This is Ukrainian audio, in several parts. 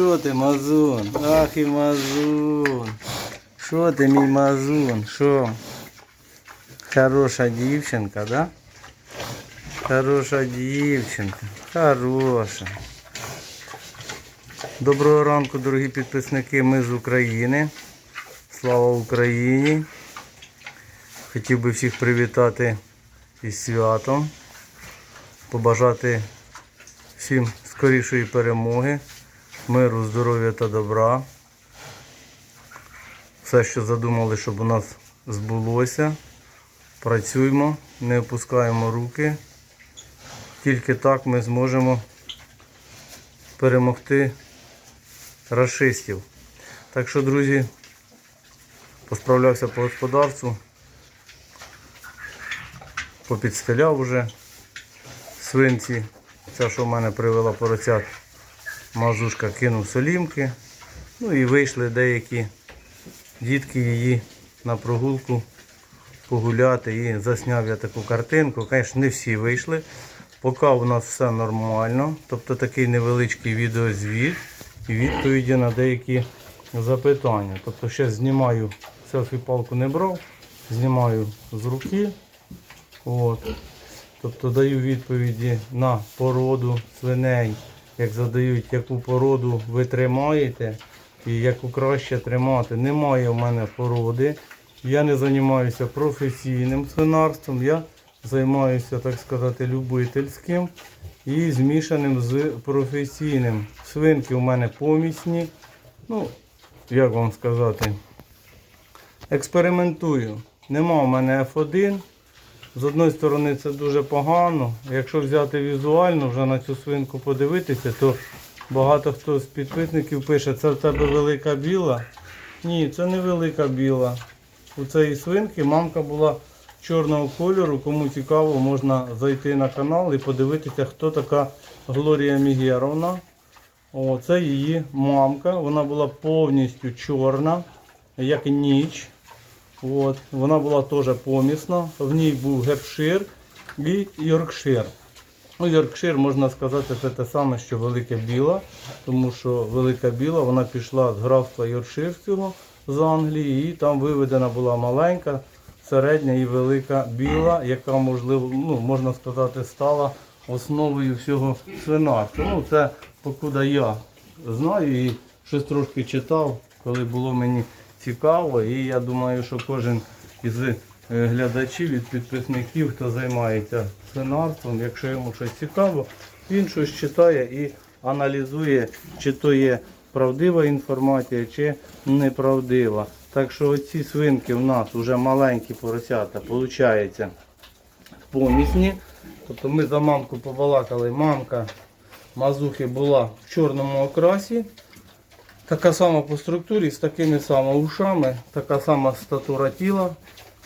що ти, мазун? Ах і мазун. Що ти, мій мазун? Що? Хороша дівчинка, да? Хороша дівчинка. Хороша. Доброго ранку, дорогі підписники. Ми з України. Слава Україні! Хотів би всіх привітати із святом, побажати всім скорішої перемоги, миру, здоров'я та добра. Все, що задумали, щоб у нас збулося. Працюємо, не опускаємо руки. Тільки так ми зможемо перемогти расистів. Так що, друзі, посправлявся по господарству, попідстеляв уже свинці. Ця, що в мене привела поросят, мазушка кинув солімки. Ну і вийшли деякі дітки її на прогулку погуляти. І засняв я таку картинку. Звісно, не всі вийшли. Поки у нас все нормально. Тобто такий невеличкий відеозвіт і відповіді на деякі запитання. Тобто ще знімаю, селфі-палку не брав, знімаю з руки. От. Тобто даю відповіді на породу свиней, як задають, яку породу ви тримаєте і яку краще тримати. Немає в мене породи. Я не займаюся професійним свинарством, я займаюся, так сказати, любительським і змішаним з професійним. Свинки у мене помісні. Ну, як вам сказати, експериментую. Нема у мене F1. З одної сторони це дуже погано. Якщо взяти візуально вже на цю свинку подивитися, то багато хто з підписників пише, це в тебе велика біла. Ні, це не велика біла. У цієї свинки мамка була чорного кольору. Кому цікаво, можна зайти на канал і подивитися, хто така Глорія Мігеровна. О, це її мамка. Вона була повністю чорна, як ніч. От. Вона була теж помісна. В ній був гепшир і йоркшир. Ну, Йоркшир, можна сказати, це те саме, що велика біла, тому що велика біла вона пішла з графства Йоркширського з Англії, і там виведена була маленька, середня і велика біла, яка можливо, ну, можна сказати, стала основою всього свинарства. Ну, це покуди я знаю і щось трошки читав, коли було мені цікаво. І я думаю, що кожен із е, глядачів, від підписників, хто займається свинарством, якщо йому щось цікаво, він щось читає і аналізує, чи то є правдива інформація, чи неправдива. Так що оці свинки в нас вже маленькі поросята, виходить, помісні. Тобто ми за мамку побалакали, мамка мазухи була в чорному окрасі. Така сама по структурі, з такими самими ушами, така сама статура тіла.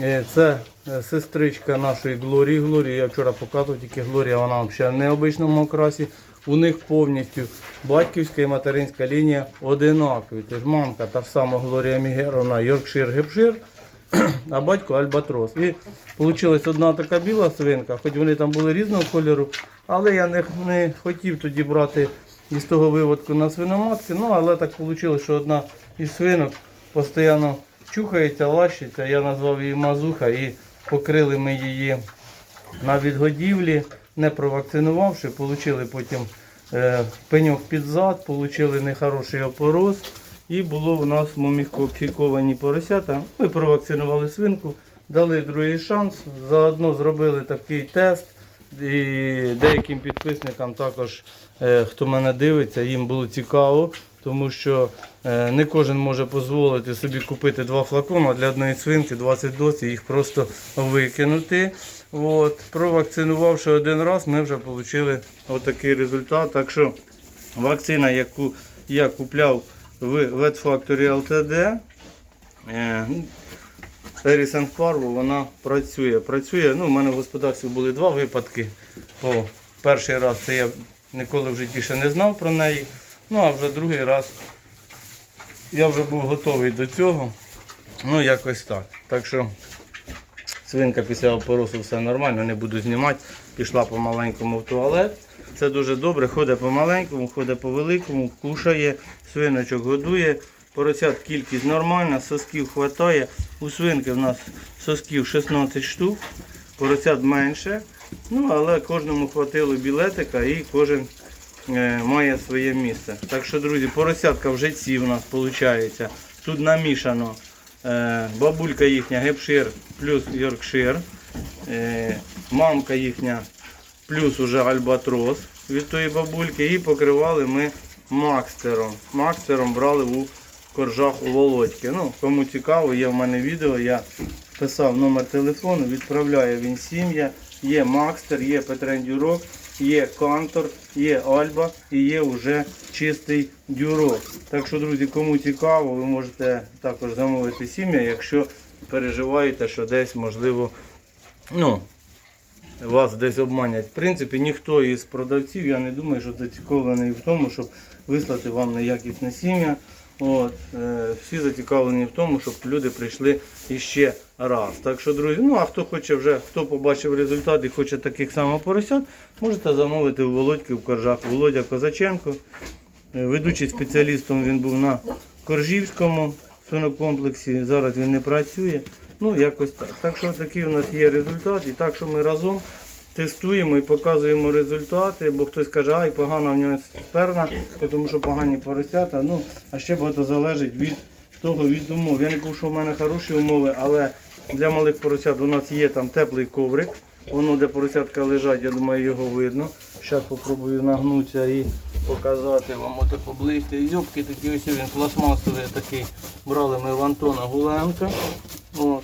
Е, Це е, сестричка нашої Глорії. Глорії я вчора показував, тільки Глорія вона взагалі в необичному окрасі. У них повністю батьківська і материнська лінія одинакові. Тож мамка та ж сама Глорія Мігеровна, Йоркшир Гепшир, а батько Альбатрос. І вийшла одна така біла свинка, хоч вони там були різного кольору, але я не, не хотів тоді брати із того виводку на свиноматки. Ну, але так вийшло, що одна із свинок постійно чухається, лащиться. Я назвав її мазуха і покрили ми її на відгодівлі, не провакцинувавши, отримали потім е, пеньок під зад, отримали нехороший опороз. І було в нас муміфіковані поросята. Ми провакцинували свинку, дали другий шанс. Заодно зробили такий тест. І деяким підписникам також, хто мене дивиться, їм було цікаво, тому що е, не кожен може дозволити собі купити два флакони для одної свинки, 20 доз і їх просто викинути. От, провакцинувавши один раз, ми вже отримали отакий результат. Так що вакцина, яку я купляв в Factory Ltd, е, Ерісен Фарбу, вона працює. Працює, ну, У мене в господарстві були два випадки. О, перший раз це я ніколи в житті ще не знав про неї. Ну а вже другий раз я вже був готовий до цього. Ну, якось так. Так що свинка після опоросу все нормально, не буду знімати. Пішла по-маленькому в туалет. Це дуже добре. Ходить по маленькому, ходить по великому, кушає, свиночок годує. Поросят кількість нормальна, сосків вистачає. У свинки в нас сосків 16 штук, поросят менше. Ну, але кожному хватило білетика і кожен е, має своє місце. Так що, друзі, поросятка вже ці у нас виходить. Тут намішано е, бабулька їхня гепшир плюс йоркшир. Е, мамка їхня плюс уже альбатрос від тої бабульки. І покривали ми макстером. Макстером брали у коржах у Володьки. Ну, кому цікаво, є в мене відео, я писав номер телефону, відправляє він сім'я. Є Макстер, є Петрендюрок, є Кантор, є Альба і є вже чистий дюрок. Так що, друзі, кому цікаво, ви можете також замовити сім'я, якщо переживаєте, що десь можливо ну, вас десь обманять. В принципі, ніхто із продавців, я не думаю, що зацікавлений в тому, щоб вислати вам неякісне сім'я. От, е, всі зацікавлені в тому, щоб люди прийшли іще раз. Так що, друзі, ну а хто хоче вже, хто побачив результат і хоче таких самих поросят, можете замовити у Володьки в коржах. Володя Козаченко. Е, Ведучий спеціалістом він був на Коржівському свинокомплексі. Зараз він не працює. Ну, якось так. Так що такий у нас є результат. І так, що ми разом тестуємо і показуємо результати, бо хтось каже, ай, погана в нього сперма, тому що погані поросята. Ну, а ще багато залежить від того, від умов. Я не кажу, що в мене хороші умови, але для малих поросят у нас є там теплий коврик. Воно, де поросятка лежать, я думаю, його видно. Зараз спробую нагнутися і показати вам ото поближче. Юбки такі ось він пластмасовий такий. Брали ми в Антона Гуленка. От.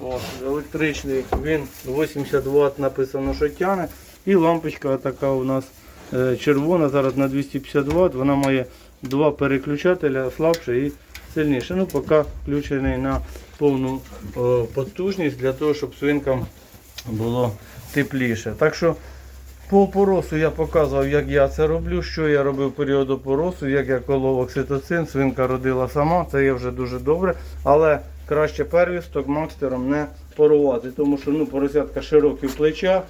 От, електричний, він 80 Вт написано, що тягне. І лампочка така у нас е, червона, зараз на 250 Вт. Вона має два переключателя, слабше і сильніше. Ну, поки включений на повну о, потужність для того, щоб свинкам було тепліше. Так що по поросу я показував, як я це роблю, що я робив періоду поросу, як я колов окситоцин, свинка родила сама, це є вже дуже добре. Але краще первісток макстером не порувати, тому що ну, поросятка широкі в плечах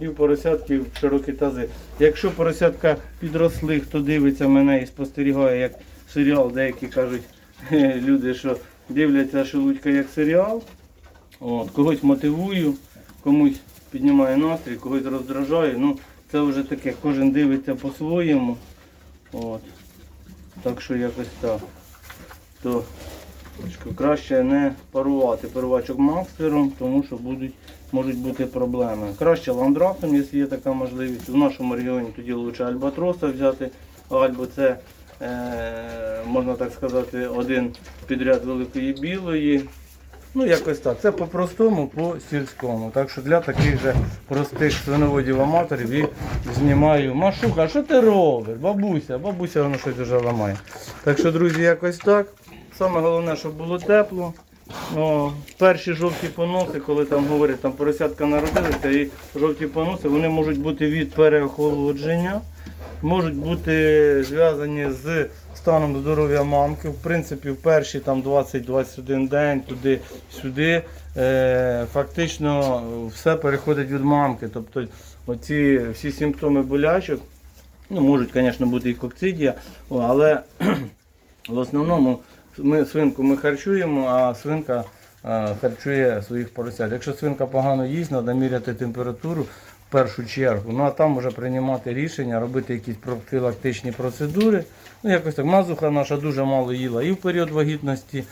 і в поросятки широкі тази. Якщо поросятка підросли, хто дивиться мене і спостерігає як серіал, деякі кажуть люди, що дивляться шелудька як серіал, От, когось мотивую, комусь піднімає настрій, когось роздражає. Ну, це вже таке, кожен дивиться по-своєму. От. Так що якось так. То краще не парувати первачок макстером, тому що будуть, можуть бути проблеми. Краще ландрафом, якщо є така можливість. У нашому регіоні тоді лучше альбатроса взяти. Альбо це, е, можна так сказати, один підряд великої білої. Ну, якось так. Це по-простому, по сільському. Так що для таких же простих свиноводів аматорів і знімаю. Машуха, що ти робиш? Бабуся, бабуся воно щось вже ламає. Так що, друзі, якось так. Саме головне, щоб було тепло. О, перші жовті поноси, коли там говорять, там поросятка народилися і жовті поноси, вони можуть бути від переохолодження, можуть бути зв'язані з станом здоров'я мамки. В принципі, в перші там 20-21 день туди-сюди е, фактично все переходить від мамки. Тобто оці всі симптоми болячок, ну, можуть, звісно, бути і кокцидія, але в основному ми свинку ми харчуємо, а свинка е, харчує своїх поросят. Якщо свинка погано їсть, треба міряти температуру першу чергу. Ну а там вже приймати рішення, робити якісь профілактичні процедури. Ну, якось так. Мазуха наша дуже мало їла і в період вагітності,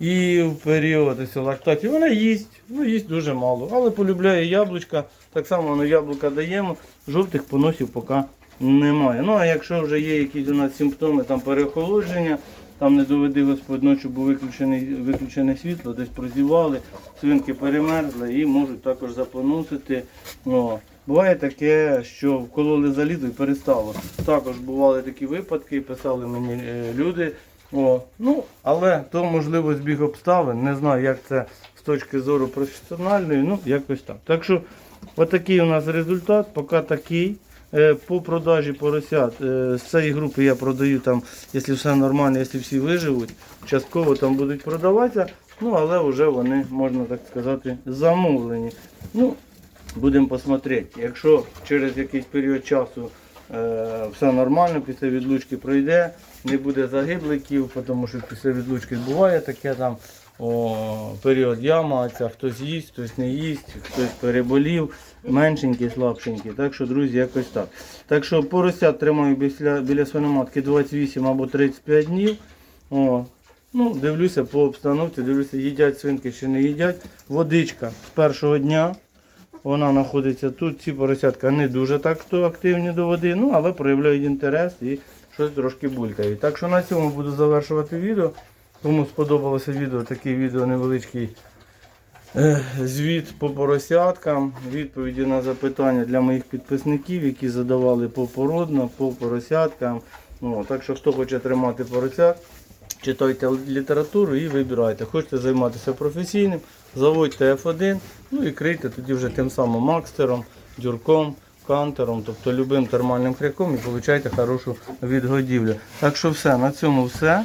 і в період ось, лактації. Вона їсть, ну їсть дуже мало. Але полюбляє яблучка. Так само ну, яблука даємо, жовтих поносів поки немає. Ну а якщо вже є якісь у нас симптоми там переохолодження, там не доведи Господь ночі, виключений, виключене світло, десь прозівали, свинки перемерзли і можуть також запоносити. О. Буває таке, що вкололи залізо і перестало. Також бували такі випадки, писали мені е, люди. О. Ну, але то можливо збіг обставин. Не знаю, як це з точки зору професіональної, ну якось так. Так що отакий у нас результат, поки такий. Е, По продажі поросят е, з цієї групи я продаю там, якщо все нормально, якщо всі виживуть, частково там будуть продаватися, ну але вже вони, можна так сказати, замовлені. Ну, будемо посмотрети. Якщо через якийсь період часу е, все нормально, після відлучки пройде, не буде загибликів, тому що після відлучки буває таке там о, період яма, хтось їсть, хтось не їсть, хтось переболів, меншенький, слабшенький. Так що, друзі, якось так. Так що поросят тримаю біля, біля свиноматки 28 або 35 днів. О, ну, дивлюся по обстановці, дивлюся, їдять свинки чи не їдять. Водичка з першого дня. Вона знаходиться тут. Ці поросятка не дуже так активні до води, ну але проявляють інтерес і щось трошки булькають. Так що на цьому буду завершувати відео. Кому сподобалося відео, такий відео невеличкий е, звіт по поросяткам, відповіді на запитання для моїх підписників, які задавали попородно, по поросяткам. Ну, так що хто хоче тримати поросят, читайте літературу і вибирайте. Хочете займатися професійним, заводьте F1, ну і крийте тоді вже тим самим макстером, дюрком, кантером, тобто любим термальним кряком і получайте хорошу відгодівлю. Так що все, на цьому все.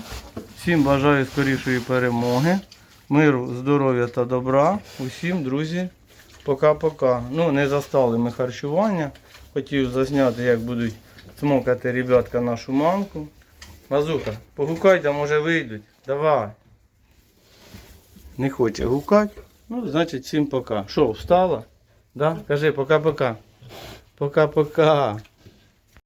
Всім бажаю скорішої перемоги, миру, здоров'я та добра. Усім, друзі, пока-пока. Ну, не застали ми харчування. Хотів засняти, як будуть цмокати ребятка нашу мамку. Мазука, погукайте, може вийдуть. Давай. Не хоче гукати. Ну, значить, всім пока. Що, встала? Да? Кажи пока-пока. Пока-пока.